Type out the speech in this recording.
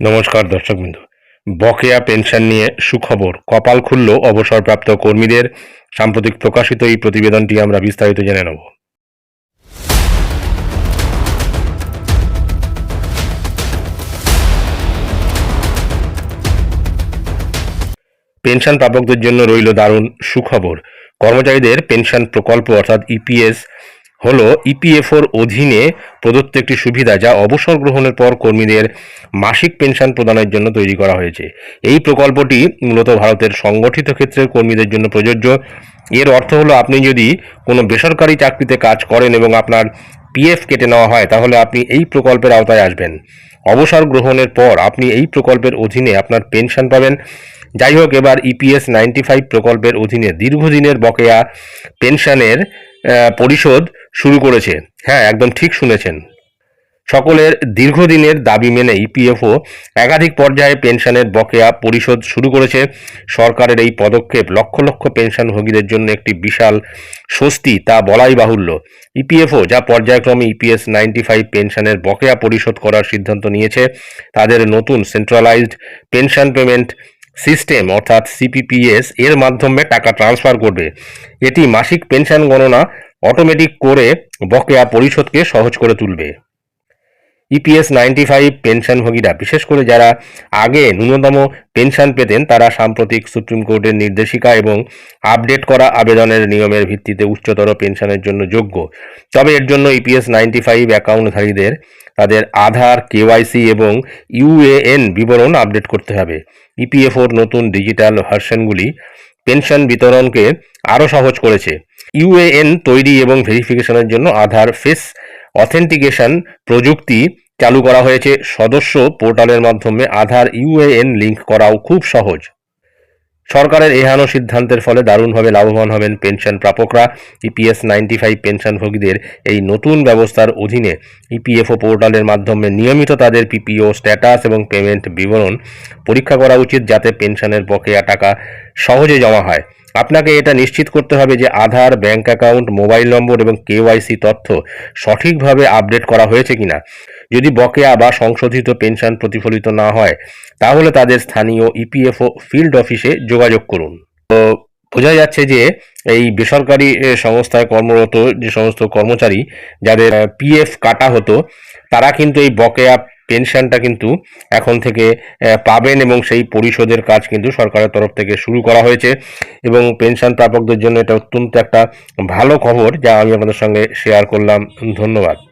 নমস্কার দর্শকবৃন্দ। বকেয়া পেনশন নিয়ে সুখবর। কপাল খুলল অবসরপ্রাপ্ত কর্মীদের। সাম্প্রতিক প্রকাশিত এই প্রতিবেদনটি আমরা বিস্তারিত জেনে নেব। পেনশন প্রাপকদের জন্য রইল দারুণ সুখবর। কর্মচারীদের পেনশন প্রকল্প অর্থাৎ ইপিএস হলো ইপিএফওর অধীনে প্রদত্ত একটি সুবিধা যা অবসর গ্রহণের পর কর্মীদের মাসিক পেনশন প্রদানের জন্য তৈরি করা হয়েছে। এই প্রকল্পটি মূলত ভারতের সংগঠিত ক্ষেত্রের কর্মীদের জন্য প্রযোজ্য। এর অর্থ হলো আপনি যদি কোনো বেসরকারি চাকরিতে কাজ করেন এবং আপনার পিএফ কেটে নেওয়া হয়, তাহলে আপনি এই প্রকল্পের আওতায় আসবেন। অবসর গ্রহণের পর আপনি এই প্রকল্পের অধীনে আপনার পেনশন পাবেন। যাই হোক, এবার ইপিএস নাইনটি ফাইভ প্রকল্পের অধীনে দীর্ঘদিনের বকেয়া পেনশনের পরিশোধ শুরু করেছে। হ্যাঁ একদম ঠিক শুনেছেন। সকলের দীর্ঘদিনের দাবি মেনে ইপিএফও একাধিক পর্যায়ে পেনশনের বকেয়া পরিশোধ শুরু করেছে। সরকারের এই পদক্ষেপ লক্ষ লক্ষ পেনশনভোগীদের জন্য একটি বিশাল স্বস্তি, তা বলাই বাহুল্য। ইপিএফও যা পর্যায়ক্রমে ইপিএস নাইনটি ফাইভ পেনশনের বকেয়া পরিশোধ করার সিদ্ধান্ত নিয়েছে, তাদের নতুন সেন্ট্রালাইজড পেনশন পেমেন্ট সিস্টেম, অর্থাৎ সিপিপিএস এর মাধ্যমে টাকা ট্রান্সফার করবে। এটি মাসিক পেনশন গণনা অটোমেটিক করে বকেয়া পরিশোধকে সহজ করে তুলবে। ইপিএস নাইনটি ফাইভ পেনশনভোগীরা বিশেষ করে যারা আগে ন্যূনতম পেনশন পেতেন, তারা সাম্প্রতিক সুপ্রিম কোর্টের নির্দেশিকা এবং আপডেট করা আবেদনের নিয়মের ভিত্তিতে উচ্চতর পেনশনের জন্য যোগ্য। তবে এর জন্য ইপিএস নাইনটি ফাইভ অ্যাকাউন্টধারীদের তাদের আধার কেওয়াইসি এবং ইউএএন বিবরণ আপডেট করতে হবে। ইপিএফওর নতুন ডিজিটাল ভার্সনগুলি পেনশন বিতরণকে আরও সহজ করেছে। ইউএএন তৈরি এবং ভেরিফিকেশনের জন্য আধার ফেস অথেন্টিকেশন প্রযুক্তি চালু করা হয়েছে। সদস্য পোর্টালের মাধ্যমে আধার ইউএএন লিঙ্ক করাও খুব সহজ। সরকারের এহানো সিদ্ধান্তের ফলে দারুণভাবে লাভবান হবেন পেনশন প্রাপকরা। ইপিএস নাইনটি ফাইভ পেনশনভোগীদের এই নতুন ব্যবস্থার অধীনে ইপিএফও পোর্টালের মাধ্যমে নিয়মিত তাদের পিপিও, স্ট্যাটাস এবং পেমেন্ট বিবরণ পরীক্ষা করা উচিত যাতে পেনশনের বকেয়া টাকা সহজে জমা হয়। আপনাকে এটা নিশ্চিত করতে হবে যে Aadhaar, bank account, mobile number এবং কেওয়াইসি তথ্য সঠিকভাবে আপডেট করা হয়েছে কিনা। যদি বকেয়া বা সংশোধিত পেনশন প্রতিফলিত না হয়, তাহলে তাদের স্থানীয় ইপিএফও ফিল্ড অফিসে যোগাযোগ করুন। তো বোঝা যাচ্ছে যে এই বেসরকারি সংস্থায় কর্মরত যে সমস্ত কর্মচারী, যাদের পিএফ কাটা হতো, তারা কিন্তু এই বকেয়া পেনশনটা কিন্তু এখন থেকে পাবেন এবং সেই পরিশোধের কাজ কিন্তু সরকারের তরফ থেকে শুরু করা হয়েছে। এবং পেনশন প্রাপকদের জন্য এটা অত্যন্ত একটা ভালো খবর, যা আমি আপনাদের সঙ্গে শেয়ার করলাম। ধন্যবাদ।